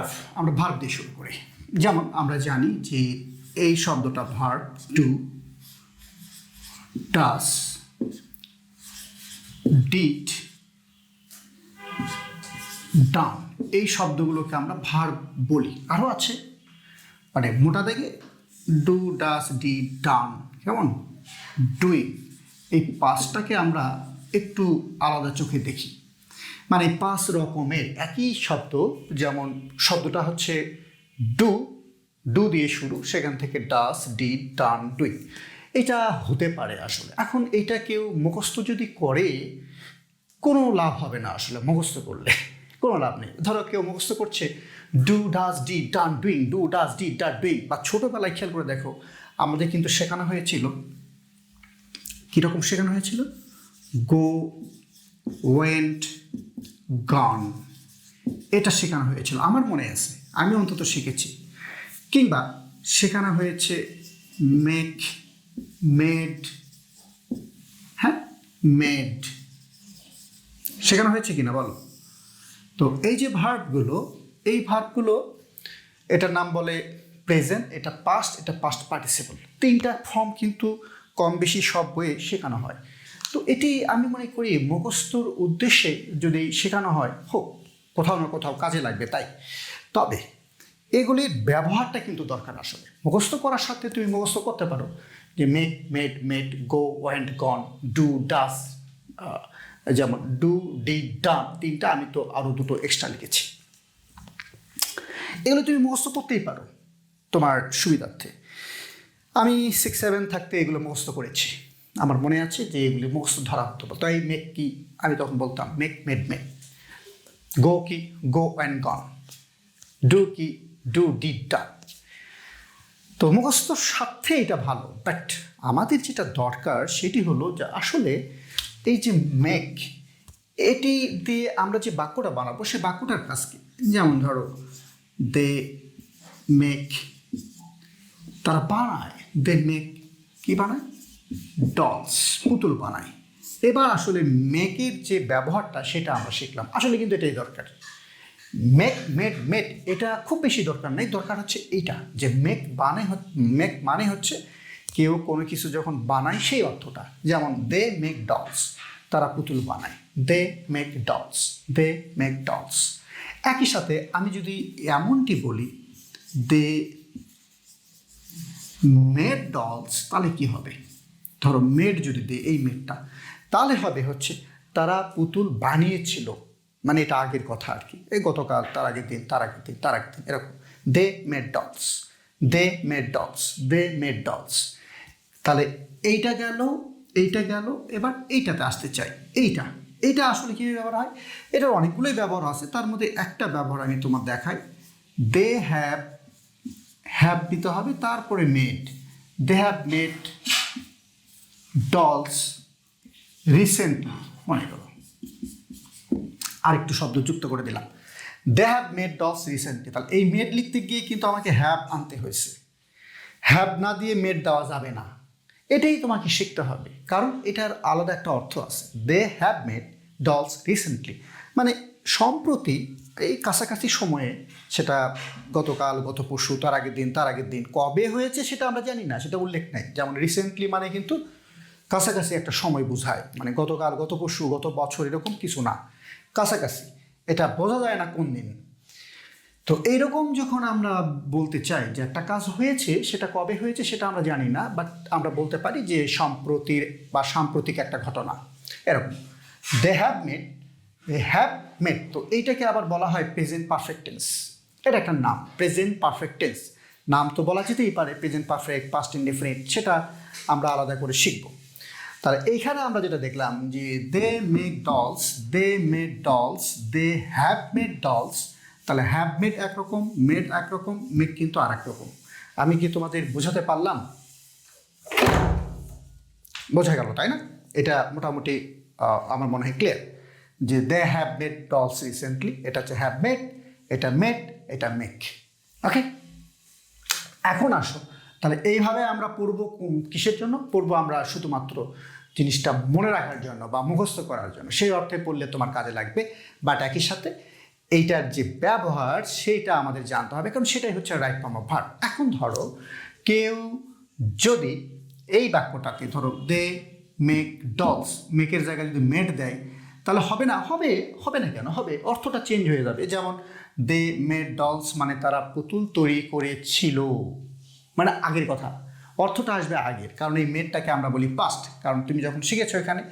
Verb আমরা verb দিয়ে শুরু করি। যেমন আমরা জানি যে এই শব্দটা ভার্ভ টু ডাস ডিট ডান এই শব্দগুলোকে আমরা ভার্ব বলি। আরও আছে। মানে মোটা দেখে ডু ডাস ডি ডান কেমন? ডুইং এই পাঁচটাকে আমরা একটু আলাদা চোখে দেখি। মানে পাঁচ রকমের একই শব্দ, যেমন শব্দটা হচ্ছে ডু ডু দিয়ে শুরু, সেখান থেকে ডাস, ডি, ডান ডুই এটা হতে পারে আসলে। এখন এটা কেউ মুখস্থ যদি করে, কোনো লাভ হবে না আসলে মুখস্থ করলে। কোনো লাভ নেই। ধরো কেউ মুখস্থ করছে do does, did, done doing do does, did done doing বা ছোটোবেলায় খেয়াল করে দেখো, আমাদের কিন্তু শেখানো হয়েছিল। কীরকম শেখানো হয়েছিল? গো, ওয়েন্ট গন এটা শেখানো হয়েছিল। আমার মনে আছে, আমি অন্তত শিখেছি। কিংবা শেখানো হয়েছে মেক মেড হ্যাঁ? মেড শেখানো হয়েছে কিনা বলো? তো এই যে ভার্বগুলো, এই ভার্বগুলো, এটার নাম বলে প্রেজেন্ট এটা পাস্ট এটা পাস্ট পার্টিসিপল তিনটা ফর্ম কিন্তু কম বেশি সব বইয়ে শেখানো হয়। তো এটি আমি মনে করি মুখস্থর উদ্দেশ্যে যদি শেখানো হয়, হোক, কোথাও না কোথাও কাজে লাগবে তাই। তবে এগুলির ব্যবহারটা কিন্তু দরকার আসলে। মুখস্থ করার সাথে তুমি মুখস্থ করতে পারো যে make made made go went gone do does যেমন ডু ডি ডান তিনটা আমি তো আরও দুটো এক্সট্রা লিখেছি। এগুলো তুমি মুখস্থ করতেই পারো তোমার সুবিধার্থে। আমি সিক্স সেভেন থাকতে এগুলো মুখস্থ করেছি। আমার মনে আছে যে এগুলি মুখস্থ ধরা হতো তাই মেক কি আমি তখন বলতাম মেক মেড মেক গো কি গো অ্যান্ড গন ডু কি ডু ডি ডান তো মুখস্থর সাথে এটা ভালো বাট আমাদের যেটা দরকার সেটি হলো যে আসলে এই যে মেক এটি দিয়ে আমরা যে বাক্যটা বানাবো, সে বাক্যটার কাজ কি? যেমন ধরো দে মেক তারা বানায় দে মেক কি বানায়? ডলস পুতুল বানায় এবার আসলে মেকের যে ব্যবহারটা, সেটা আমরা শিখলাম। আসলে কিন্তু এটাই দরকার। মেক মেড মেড এটা খুব বেশি দরকার নেই। দরকার হচ্ছে এইটা, যে মেক বানে মেক মানে হচ্ছে কেউ কোনো কিছু যখন বানায়, সেই অর্থটা। যেমন দে মেক ডলস তারা পুতুল বানায়। They make dolls they make dolls একই সাথে আমি যদি এমনটি বলি দে মেড ডলস তাহলে কি হবে? ধরো মেড যদি দেয় এই মেডটা তাহলে হবে হচ্ছে তারা পুতুল বানিয়েছিল। মানে এটা আগের কথা আর কি। এই গতকাল, তার আগের দিন, তার আগের দিন, তার আগের দিন, এরকম। They made dolls they made dolls they made dolls তাহলে এইটা গেল এইটা গেল, এবার এইটাতে আসতে চাই। এইটা এইটা আসলে কীভাবে ব্যবহার হয়? এটার অনেকগুলোই ব্যবহার আছে। তার মধ্যে একটা ব্যবহার আমি তোমার দেখাই। দে হ্যাভ হ্যাভ দিতে হবে, তারপরে made they have made dolls recently মনে করো। আরেকটু শব্দ যুক্ত করে দিলাম। They have made dolls recently তাহলে এই মেড লিখতে গিয়ে কিন্তু আমাকে হ্যাভ আনতে হয়েছে। হ্যাভ না দিয়ে মেড দেওয়া যাবে না। এটাই তোমাকে শিখতে হবে। কারণ এটার আলাদা একটা অর্থ আছে। They have made dolls recently মানে সম্প্রতি এই কাছাকাছি সময়ে সেটা গতকাল, গত পরশু, তার আগের দিন, তার আগের দিন কবে হয়েছে সেটা আমরা জানি না, সেটা উল্লেখ নাই। যেমন রিসেন্টলি মানে কিন্তু কাছাকাছি একটা সময় বোঝায়। মানে গতকাল, গত পরশু, গত বছর এরকম কিছু না। কাছাকাছি। এটা বোঝা যায় না কোন দিন। তো এইরকম যখন আমরা বলতে চাই যে একটা কাজ হয়েছে, সেটা কবে হয়েছে সেটা আমরা জানি না বাট আমরা বলতে পারি যে সম্প্রতির বা সাম্প্রতিক একটা ঘটনা। এরকম। They have made they have made তো এইটাকে আবার বলা হয় প্রেজেন্ট পারফেক্ট টেন্স এটা একটা নাম প্রেজেন্ট পারফেক্ট টেন্স নাম তো বলা যেতেই পারে প্রেজেন্ট পারফেক্ট পাস্ট ইনডিফারেন্ট সেটা আমরা আলাদা করে শিখব। তাহলে এইখানে আমরা যেটা দেখলাম যে they make dolls they made dolls they have made dolls তাহলে হ্যাভ মেড একরকম মেড একরকম মেক কিন্তু আর রকম। আমি কি তোমাদের বোঝাতে পারলাম? বোঝা গেল, তাই না? এটা মোটামুটি আমার মনে হয় ক্লিয়ার যে they have made dolls recently এটা হচ্ছে হ্যাভ মেড এটা মেড এটা মেক ওকে এখন আসো। তাহলে এইভাবে আমরা কোন- কিসের জন্য? পড়ব আমরা শুধুমাত্র জিনিসটা মনে রাখার জন্য বা মুখস্থ করার জন্য। সেই অর্থে পড়লে তোমার কাজে লাগবে বাট একই সাথে এইটার যে ব্যবহার সেটা আমাদের জানতে হবে, কারণ সেটাই হচ্ছে রাইট ফর্ম অফ ভার্ব এখন ধরো, কেউ যদি এই বাক্যটাকে ধরো দে মেক ডলস মেকের জায়গায় যদি মেড দেয়, তাহলে হবে না, হবে হবে না কেন? হবে, অর্থটা চেঞ্জ হয়ে যাবে। যেমন দে মেড ডলস মানে তারা পুতুল তৈরি করেছিল। মানে আগের কথা। অর্থটা আসবে আগের, কারণ এই মেডটাকে আমরা বলি পাস্ট কারণ তুমি যখন শিখেছো এখানে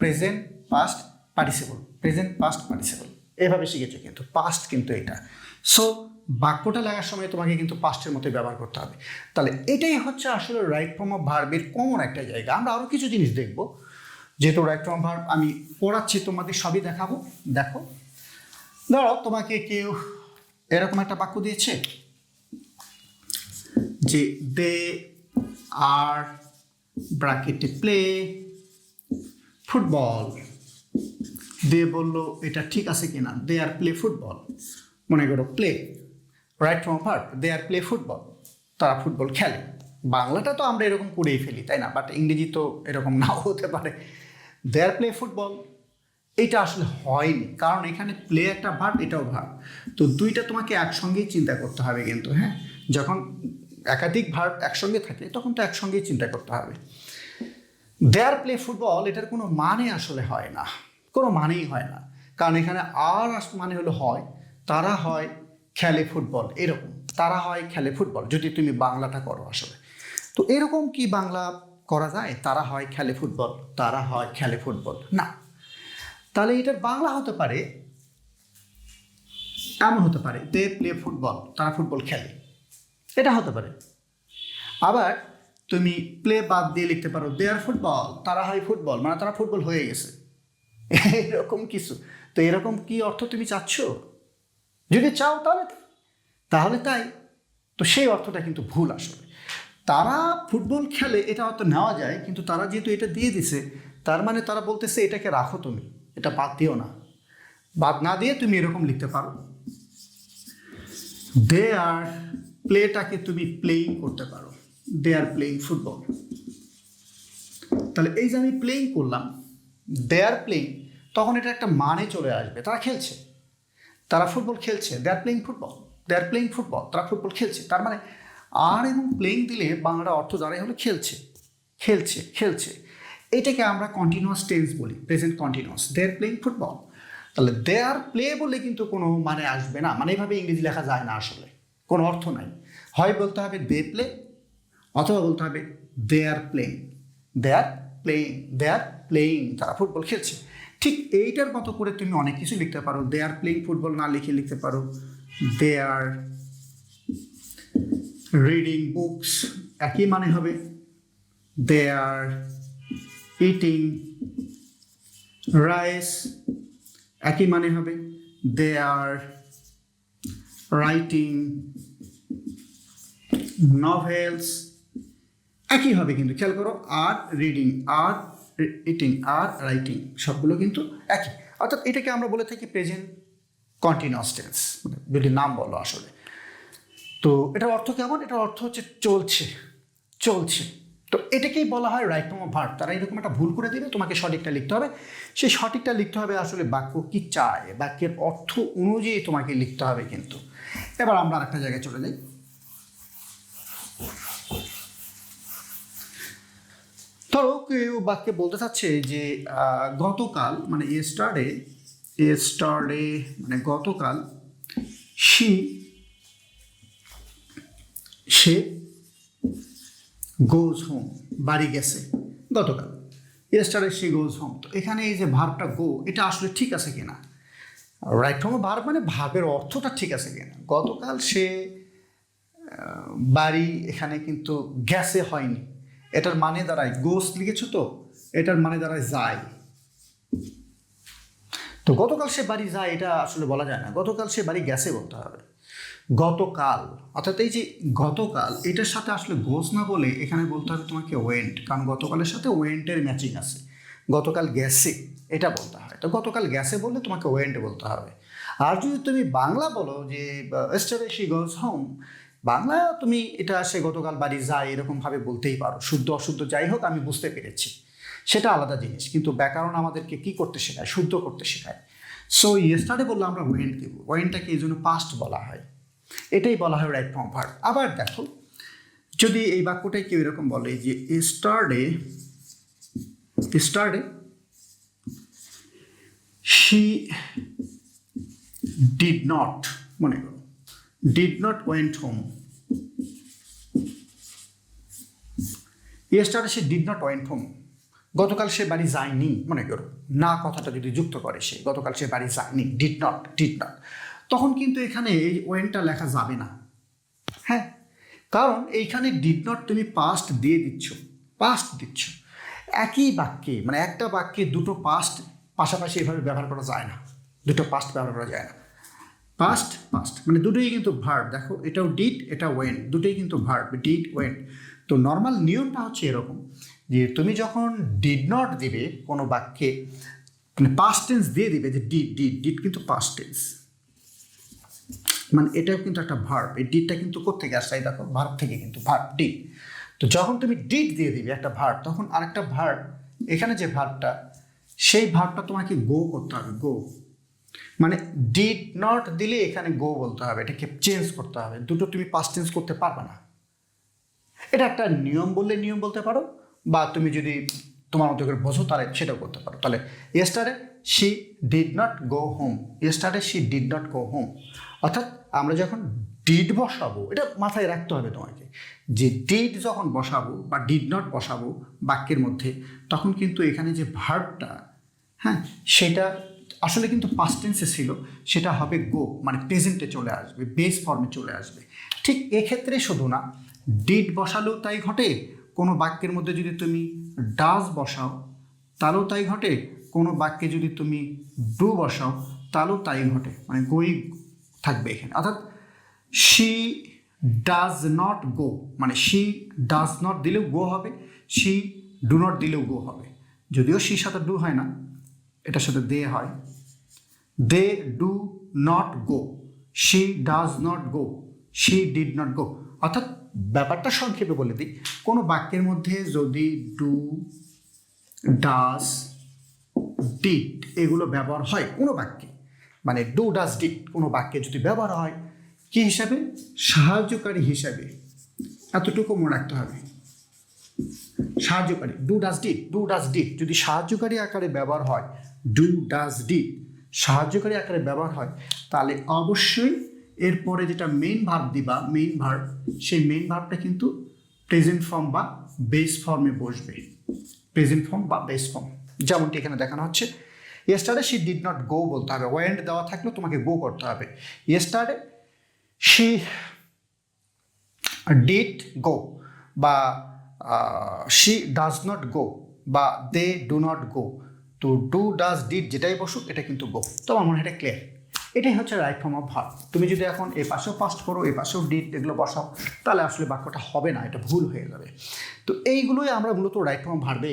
present past participle present past participle এভাবে শিখেছো কিন্তু পাস্ট কিন্তু এটা। সো বাক্যটা লাগার সময় তোমাকে কিন্তু পাস্টের মতো ব্যবহার করতে হবে। তাহলে এটাই হচ্ছে আসলে রাইট ফর্ম অফ ভার্বের কমন একটা জায়গা। আমরা আরও কিছু জিনিস দেখব। যেহেতু রাইট ফর্ম ভার্ব আমি পড়াচ্ছি, তোমাদের সবই দেখাবো। দেখো। ধরো, তোমাকে কেউ এরকম একটা বাক্য দিয়েছে যে দে আর ব্রাকেটে প্লে ফুটবল দে বলল, এটা ঠিক আছে কিনা? দে আর প্লে ফুটবল মনে করো play right form verb they are play football তারা ফুটবল খেলে। বাংলাটা তো আমরা এরকম করেই ফেলি, তাই না? বাট ইংরেজি তো এরকম নাও হতে পারে। দে আর প্লে ফুটবল এটা আসলে হয়নি, কারণ এখানে প্লে একটা ভার্ব এটাও ভার্ব তো দুইটা তোমাকে একসঙ্গেই চিন্তা করতে হবে কিন্তু হ্যাঁ? যখন একাধিক ভার্ব একসঙ্গে থাকে তখন তো একসঙ্গেই চিন্তা করতে হবে। দেয়ার প্লে ফুটবল এটার কোনো মানে আসলে হয় না। কোনো মানেই হয় না। কারণ এখানে আর মানে হলো হয়, তারা হয় খেলে ফুটবল এরকম। তারা হয় খেলে ফুটবল যদি তুমি বাংলাটা করো আসলে। তো এরকম কি বাংলা করা যায়? তারা হয় খেলে ফুটবল তারা হয় খেলে ফুটবল না। তাহলে এটার বাংলা হতে পারে, এমন হতে পারে দে প্লে ফুটবল তারা ফুটবল খেলে। এটা হতে পারে। আবার তুমি প্লে বাদ দিয়ে লিখতে পারো দেয়ার ফুটবল তারা হয় ফুটবল মানে তারা ফুটবল হয়ে গেছে। এরকম কিছু। তো এরকম কি অর্থ তুমি চাচ্ছ? যদি চাও তাহলে তাহলে তাই। তো সেই অর্থটা কিন্তু ভুল আসলে। তারা ফুটবল খেলে এটা হয়তো নেওয়া যায়, কিন্তু তারা যেহেতু এটা দিয়ে দিছে, তার মানে তারা বলতেছে, এটাকে রাখো তুমি। এটা বাদ দিও না। বাদ না দিয়ে তুমি এরকম লিখতে পারো। দে আর প্লেটাকে তুমি প্লেইং করতে পারো। দে আর প্লেইং ফুটবল তাহলে এই যে আমি প্লেইং করলাম দে আর প্লেইং তখন এটা একটা মানে চলে আসবে। তারা খেলছে। তারা ফুটবল খেলছে। They are playing football they are playing football তারা ফুটবল খেলছে। তার মানে আর এবং প্লেইং দিলে বাংলা অর্থ দাঁড়ায় হলো খেলছে। খেলছে খেলছে। এটাকে আমরা কন্টিনিউয়াস টেন্স বলি present continuous they are playing football তাহলে দে আর প্লে বলে কিন্তু কোনো মানে আসবে না। মানে এইভাবে ইংরেজি লেখা যায় না আসলে। কোনো অর্থ নাই। হয় বলতে হবে দে প্লে অথবা বলতে হবে they are playing they are playing they are playing তারা ফুটবল খেলছে। ঠিক এইটার মতো করে তুমি অনেক কিছু লিখতে পারো। দে আর প্লেইং ফুটবল না লিখে লিখতে পারো। দে আর রিডিং বুকস একই মানে হবে। দে আর ইটিং রাইস একই মানে হবে। দে আর রাইটিং নভেলস একই হবে কিন্তু, খেয়াল করো, are reading are eating are writing সবগুলো কিন্তু একই। অর্থাৎ এটাকে আমরা বলে থাকি প্রেজেন্ট কন্টিনিউয়াস টেন্স যদি নাম বলো আসলে। তো এটার অর্থ কেমন? এটার অর্থ হচ্ছে চলছে চলছে। তো এটাকেই বলা হয় রাইট ফর্ম ভার্ব তারা এরকম একটা ভুল করে দিবে, তোমাকে সঠিকটা লিখতে হবে। সেই সঠিকটা লিখতে হবে আসলে বাক্য কি চায়, বাক্যের অর্থ অনুযায়ী তোমাকে লিখতে হবে কিন্তু। এবার আমরা আরেকটা জায়গায় চলে যাই। ধরো কেউ বাক্যে বলতে চাচ্ছে যে গতকাল মানে এস্টারডে এস্টারডে মানে গতকাল, সি, সে গোজ হোম বাড়ি গেছে, গতকাল। ইয়েস্টারে সে গোজ হোম তো এখানে এই যে ভার্বটা গো এটা আসলে ঠিক আছে কিনা? রাইট ফর্ম ভার্ব মানে ভার্বের অর্থটা ঠিক আছে কিনা? গতকাল সে বাড়ি এখানে কিন্তু গ্যাসে হয়নি। এটার মানে দাঁড়ায় গোস লিখেছো তো? এটার মানে দাঁড়ায় যায়। তো গতকাল সে বাড়ি যায়, এটা আসলে বলা যায় না। গতকাল সে বাড়ি গ্যাসে বলতে হবে। গতকাল, অর্থাৎ এই যে গতকাল, এটার সাথে আসলে গোস না বলে এখানে বলতে হবে তোমাকে ওয়েন্ট, কারণ গতকালের সাথে ওয়েন্টের ম্যাচিং আছে। গতকাল গ্যাসে, এটা বলতে হয়। তো গতকাল গ্যাসে বললে তোমাকে ওয়েন্ট বলতে হবে। আর যদি তুমি বাংলা বলো যে yesterday she goes home Bangla তুমি এটা সে গতকাল বাড়ি যায় এরকমভাবে বলতেই পারো। শুদ্ধ অশুদ্ধ যাই হোক, আমি বুঝতে পেরেছি। সেটা আলাদা জিনিস, কিন্তু ব্যাকরণ আমাদেরকে কি করতে শেখায়? শুদ্ধ করতে শেখায়। সো ইয়েস্টারডে বললে আমরা ওয়েন্ট দেব। ওয়েনটাকে এই জন্য পাস্ট বলা হয়। এটাই বলা হয় রাইট ফর্ম ভার্ব আবার দেখো, যদি এই বাক্যটাই কেউ এরকম বলে যে yesterday yesterday she did not মনে করো। Did not went home yesterday she did not went home গতকাল সে বাড়ি যায়নি, মনে করো। না কথাটা যদি যুক্ত করে সে, গতকাল সে বাড়ি যায়নি ডিড নট ডিড নট তখন কিন্তু এখানে এই ওয়েনটা লেখা যাবে না। হ্যাঁ? কারণ এইখানে ডিড নট তুমি পাস্ট দিয়ে দিচ্ছ পাস্ট দিচ্ছ। একই বাক্যে মানে একটা বাক্যে দুটো পাস্ট পাশাপাশি এভাবে ব্যবহার করা যায় না। দুটো পাস্ট ব্যবহার করা যায় না। পাস্ট পাস্ট মানে দুটোই কিন্তু ভার্ব দেখো, এটাও ডিড এটা ওয়েন দুটোই কিন্তু ভার্ব ডিড ওয়েন তো নর্মাল নিয়মটা হচ্ছে এরকম যে তুমি যখন ডিড নট দিবে কোনো বাক্যে মানে পাস্ট টেন্স দিয়ে দিবে যে ডিড ডিড ডিড কিন্তু পাস্ট টেন্স মানে এটাও কিন্তু একটা ভার্ব এই ডিডটা কিন্তু কোথেকে আসছে? এই দেখো ভার্ব থেকে কিন্তু ভার্ব ডিড তো যখন তুমি ডিড দিয়ে দিবে একটা ভার্ব তখন আরেকটা ভার্ব এখানে যে ভার্বটা সেই ভার্বটা তোমাকে গো করতে হবে গো মানে ডিড নট দিলে এখানে গো বলতে হবে, এটাকে চেঞ্জ করতে হবে। দুটো তুমি পাস চেঞ্জ করতে পারবে না। এটা একটা নিয়ম বললে নিয়ম বলতে পারো, বা তুমি যদি তোমার মতো করে বোঝো, তাহলে সেটাও করতে পারো। তাহলে yesterday she did not go home yesterday she did not go home অর্থাৎ আমরা যখন ডিড বসাবো, এটা মাথায় রাখতে হবে তোমাকে। যে ডিড যখন বসাবো, বা ডিড নট বসাবো বাক্যের মধ্যে, তখন কিন্তু এখানে যে ভার্বটা হ্যাঁ সেটা আসলে কিন্তু পাস্ট টেন্সে ছিল, সেটা হবে গো মানে প্রেজেন্টে চলে আসবে বেস ফর্মে চলে আসবে। ঠিক এক্ষেত্রে শুধু না ডিড বসালেও তাই ঘটে, কোনো বাক্যের মধ্যে যদি তুমি ডাজ বসাও, তাহলেও তাই ঘটে, কোনো বাক্যে যদি তুমি ডু বসাও, তাহলেও তাই ঘটে মানে গোই থাকবে এখানে। অর্থাৎ শি ডাজ নট গো মানে শি ডাজ নট দিলেও গো হবে শি ডু নট দিলেও গো হবে। যদিও শির সাথে ডু হয় না, এটার সাথে দে হয় they do not go she does not go she did not go অর্থাৎ ব্যাপারটা সংক্ষেপে বলে দিই। কোনো বাক্যের মধ্যে যদি ডু ডাজ ডিড এগুলো ব্যবহার হয় কোনো বাক্যে মানে ডু ডাজ ডিড কোনো বাক্যে যদি ব্যবহার হয়, কি হিসাবে? সাহায্যকারী হিসাবে। এতটুকু মনে রাখতে হবে। সাহায্যকারী do does did do does did যদি সাহায্যকারী আকারে ব্যবহার হয় ডু ডাজ ডিড সাহায্যকারী আকারে ব্যবহার হয়, তাহলে অবশ্যই এরপরে যেটা মেইন ভার্ব দিবা মেইন ভার্ব সেই মেইন ভার্বটা কিন্তু প্রেজেন্ট ফর্ম বা বেস ফর্মে বসবে। প্রেজেন্ট ফর্ম বা বেস ফর্ম যেমনটি এখানে দেখানো হচ্ছে yesterday she did not go বলতে হবে। ওয়েন্ড দেওয়া থাকলেও তোমাকে গো করতে হবে। ইয়েস্টারডে শি ডিড গো বা শি ডাজ নট গো বা দে ডু নট গো তো ডু ডাজ ডিড যেটাই বসুক, এটা কিন্তু গো তো আমার মনে হয় এটা ক্লিয়ার এটাই হচ্ছে রাইট ফর্ম অফ ভার্ব তুমি যদি এখন এ পাশেও পাস্ট করো, এ পাশেও ডিড এগুলো বসাও, তাহলে আসলে বাক্যটা হবে না, এটা ভুল হয়ে যাবে। তো এইগুলোই আমরা মূলত রাইট ফর্ম ভার্বে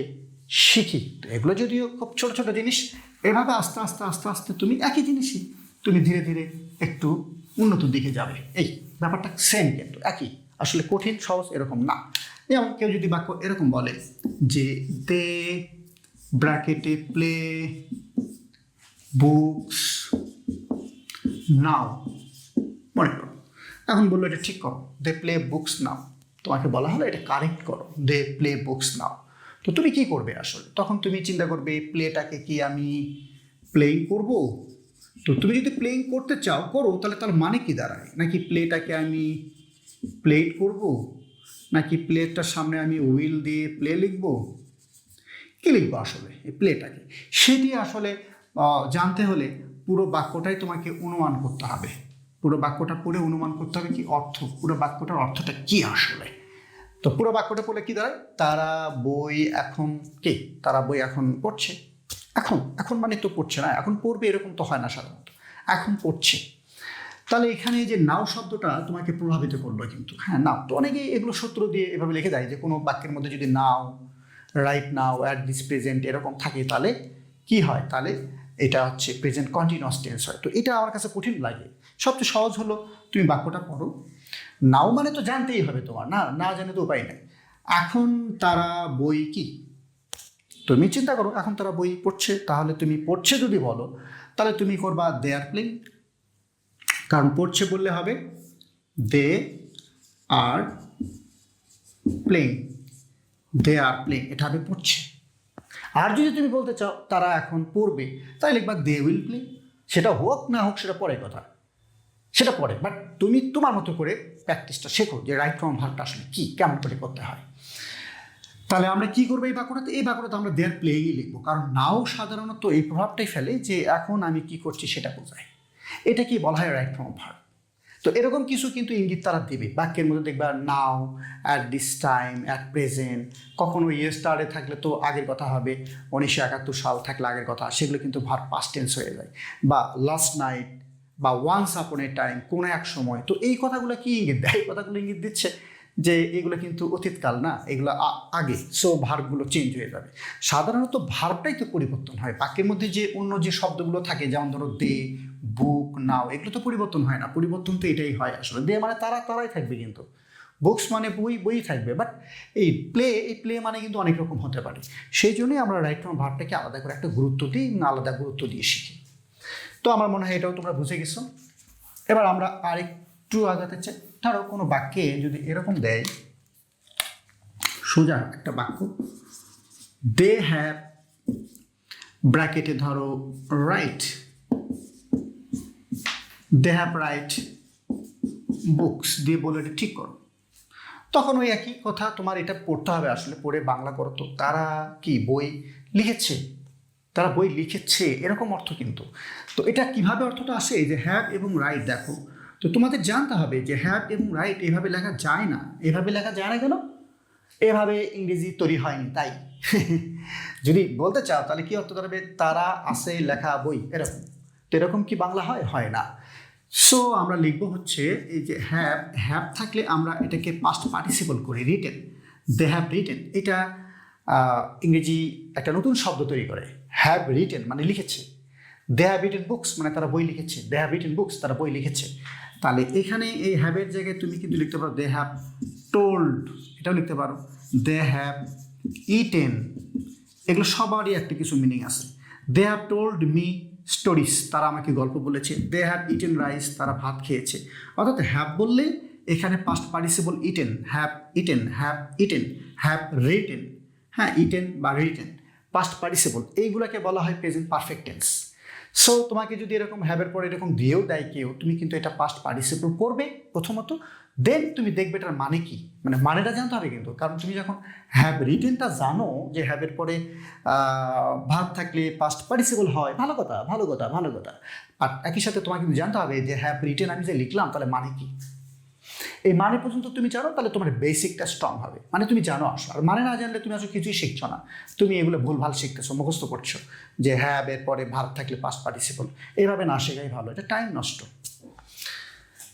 শিখি। তো এগুলো যদিও খুব ছোট ছোট জিনিস, এভাবে আস্তে আস্তে আস্তে আস্তে তুমি একই জিনিসই তুমি ধীরে ধীরে একটু উন্নত দিকে যাবে। এই ব্যাপারটা সেম কিন্তু, একই। আসলে কঠিন, সহজ এরকম না। যেমন কেউ যদি বাক্য এরকম বলে যে, দে ব্র্যাকেটে প্লে বুকস নাও মনে করো। এখন বলল এটা ঠিক করো। দে প্লে বুকস নাও তোমাকে বলা হলো এটা কারেক্ট করো। দে প্লে বুকস নাও তো তুমি কি করবে আসলে? তখন তুমি চিন্তা করবে প্লেটাকে কি আমি প্লেইং করব? তো তুমি যদি প্লেইং করতে চাও, করো, তাহলে তার মানে কি দাঁড়ায়? নাকি প্লেটাকে আমি প্লেট করব? নাকি প্লেটটার সামনে আমি উইল দিয়ে প্লে লিখব? কী লিখব আসলে, এই প্লেটাকে। সেটি আসলে জানতে হলে পুরো বাক্যটাই তোমাকে অনুমান করতে হবে। পুরো বাক্যটা পড়ে অনুমান করতে হবে কি অর্থ, পুরো বাক্যটার অর্থটা কি আসলে? তো পুরো বাক্যটা পড়লে কি দাঁড়ায়? তারা বই এখন কে? তারা বই এখন পড়ছে। এখন এখন মানে তো পড়ছে না, এখন পড়বে এরকম তো হয় না সাধারণত। এখন পড়ছে। তাহলে এখানে যে নাও শব্দটা তোমাকে প্রভাবিত করল কিন্তু। হ্যাঁ নাও। তো অনেকেই এগুলো সূত্র দিয়ে এভাবে লিখে দেয় যে কোনো বাক্যের মধ্যে যদি now right now at this present এরকম থাকে, তাহলে কি হয়? তাহলে এটা হচ্ছে প্রেজেন্ট কন্টিনিউয়াস টেন্স হয়। তো এটা আমার কাছে কঠিন লাগে। সবচেয়ে সহজ হলো, তুমি বাক্যটা পড়ো। নাও মানে তো জানতেই হবে তোমার, না? না জানে তো উপায় নেই। এখন তারা বই কি? তুমি চিন্তা করো, এখন তারা বই পড়ছে, তাহলে তুমি পড়ছে যদি বলো, তাহলে তুমি করবা দে আর প্লেইং কারণ পড়ছে বললে হবে they are playing they are play, এটা হবে পড়ছে। আর যদি তুমি বলতে চাও, তারা এখন পড়বে, তাই লিখবা দে উইল প্লে। সেটা হোক না হোক, সেটা পরের কথা। সেটা পরে, বাট তুমি তোমার মতো করে প্র্যাকটিসটা শেখো যে রাইট ফ্রম ভার্বটা আসলে কী, কেমন করে করতে হয়। তাহলে আমরা কি করব এই বাঁকুড়াতে এই বাঁকুড়াতে আমরা দেয়ার প্লেই লিখব। কারণ নাও সাধারণত এই প্রভাবটাই ফেলে যে এখন আমি কি করছি সেটা বোঝায়। এটা কি বলা হয় রাইট ফ্রম ভার্ব তো এরকম কিছু কিন্তু ইঙ্গিত তারা দেবে। বাক্যের মধ্যে দেখবা now at this time at present কখনো ইয়েস্টারে থাকলে তো আগের কথা হবে, উনিশশো একাত্তর সাল থাকলে আগের কথা, সেগুলো কিন্তু ভার পাস্ট টেন্স হয়ে যায়। বা লাস্ট নাইট বা ওয়ান্স আপন এ টাইম কোনো এক সময়। তো এই কথাগুলো কি ইঙ্গিত দেয়? এই কথাগুলো ইঙ্গিত দিচ্ছে যে এগুলো কিন্তু অতীতকাল না, এগুলো আগে। সো ভার্বগুলো চেঞ্জ হয়ে যাবে। সাধারণত ভার্বটাই তো পরিবর্তন হয়। বাক্যের মধ্যে যে অন্য যে শব্দগুলো থাকে, যেমন ধরো দে বুক নাও এগুলো তো পরিবর্তন হয় না। পরিবর্তন তো এটাই হয় আসলে। দে মানে তারা, তারাই থাকবে কিন্তু। বুকস মানে বই বই থাকবে। বাট এই প্লে এই প্লে মানে কিন্তু অনেক রকম হতে পারে। সেই জন্যই আমরা রাইট ফ্রম ভার্বটাকে আলাদা করে একটা গুরুত্ব দিই আলাদা গুরুত্ব দিয়ে শিখি। তো আমার মনে হয় এটাও তোমরা বুঝে গেছো। এবার আমরা আরেকটু আগাতে চাই। ধরো কোনো বাক্যে যদি এরকম দেয়, সোজা একটা বাক্য দে হ্যাভ ব্র্যাকেটে ধরো write they have write books দিয়ে বলে এটা ঠিক করো। তখন ওই একই কথা তোমার এটা পড়তে হবে আসলে, পড়ে বাংলা করো তো। তারা কি, বই লিখেছে? তারা বই লিখেছে, এরকম অর্থ কিন্তু। তো এটা কীভাবে অর্থটা আসে? যে হ্যাভ এবং রাইট দেখো। তো তোমাদের জানতে হবে যে হ্যাভ এবং রাইট এভাবে লেখা যায় না। এভাবে লেখা যায় না কেন? এভাবে ইংরেজি তৈরি হয়নি, তাই। যদি বলতে চাও তাহলে কি অর্থ দাঁড়াবে তারা আছে লেখা বই, এরকম। তো এরকম কি বাংলা হয়? হয় না। সো আমরা লিখব হচ্ছে এই যে হ্যাভ হ্যাভ থাকলে আমরা এটাকে পাস্ট পার্টিসিপল করি রিটেন দে হ্যাভ রিটেন এটা ইংরেজি একটা নতুন শব্দ তৈরি করে। হ্যাভ রিটেন মানে লিখেছে। দে হ্যাভ রিটেন বুকস মানে তারা বই লিখেছে। দে হ্যাভ রিটেন বুকস তারা বই লিখেছে। তাহলে এখানে এই হ্যাভের জায়গায় তুমি কিন্তু লিখতে পারো দে হ্যাভ টোল্ড এটাও লিখতে পারো। দে হ্যাভ ইটেন এগুলো সবারই একটা কিছু মিনিং আছে। They have told me stories তারা আমাকে গল্প বলেছে। দে হ্যাভ ইটেন রাইস তারা ভাত খেয়েছে। অর্থাৎ হ্যাভ বললে এখানে past participle eaten have eaten have eaten have written হ্যাঁ ইটেন বা রিটেন পাস্ট পার্টিসিপল এইগুলোকে বলা হয় প্রেজেন্ট পারফেক্ট টেন্স সো তোমাকে যদি এরকম হ্যাবের পরে এরকম দিয়েও দেয় কেউ, তুমি কিন্তু এটা পাস্ট পার্টিসিপল করবে। প্রথমত দেন তুমি দেখবে এটার মানে কি? মানে মানেটা জানতে হবে কিন্তু। কারণ তুমি যখন হ্যাভ রিটেনটা জানো যে হ্যাবের পরে ভাব থাকলে পাস্ট পার্টিসিপল হয়, ভালো কথা ভালো কথা ভালো কথা। আর একই সাথে তোমাকে কিন্তু জানতে হবে যে হ্যাভ রিটেন আমি যে লিখলাম, তাহলে মানে কি? এই মানে পর্যন্ত তুমি জানো, তাহলে তোমার বেসিকটা স্ট্রং হবে। মানে তুমি জানো আসো আর মানে না জানলে তুমি আসলে কিছুই শিখছো না। তুমি এগুলো ভুলভাল শিখতেছো, মুখস্থ করছ যে হ্যাঁ এর পরে থাকলে পাস্ট পার্টিসিপল এইভাবে না শেখাই ভালো, এটা টাইম নষ্ট।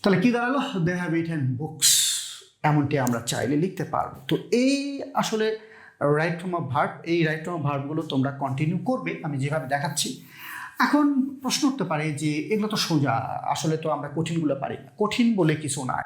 তাহলে কি দাঁড়াল? দে হ্যাভ ইটেন বুকস এমনটি আমরা চাইলে লিখতে পারব। তো এই আসলে রাইট ফ্রম অফ ভার্ব এই রাইট ফ্রম অফ ভার্বগুলো তোমরা কন্টিনিউ করবে, আমি যেভাবে দেখাচ্ছি। এখন প্রশ্ন উঠতে পারে যে এগুলো তো সোজা, আসলে তো আমরা কঠিনগুলো পারি না। কঠিন বলে কিছু না